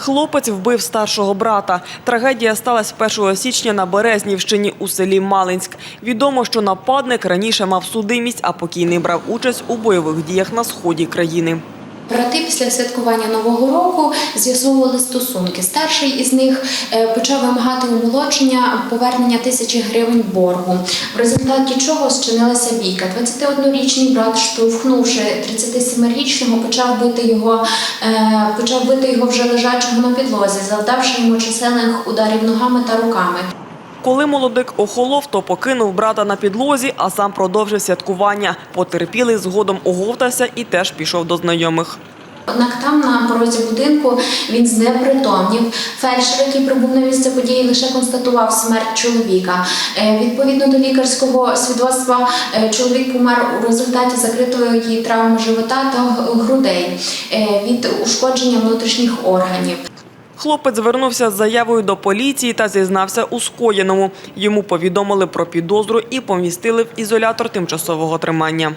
Хлопець вбив старшого брата. Трагедія сталася 1 січня на Березнівщині у селі Малинськ. Відомо, що нападник раніше мав судимість, а покійний брав участь у бойових діях на сході країни. Брати після святкування нового року з'ясовували стосунки. Старший із них е, почав вимагати у молодшення повернення тисячі гривень боргу, в результаті чого зчинилася бійка. 21-річний брат, штовхнувши 37-річного, почав бити його, е, почав бити його вже лежачого на підлозі, завдавши йому чисельних ударів ногами та руками. Коли молодик охолов, то покинув брата на підлозі, а сам продовжив святкування. Потерпілий згодом оговтався і теж пішов до знайомих. Однак там на порозі будинку він знепритомнів. Фельдшер, який прибув на місце події, лише констатував смерть чоловіка. Е, Відповідно до лікарського свідоцтва, е, чоловік помер у результаті закритої травми живота та грудей е, від ушкодження внутрішніх органів. Хлопець звернувся з заявою до поліції та зізнався у скоєному. Йому повідомили про підозру і помістили в ізолятор тимчасового тримання.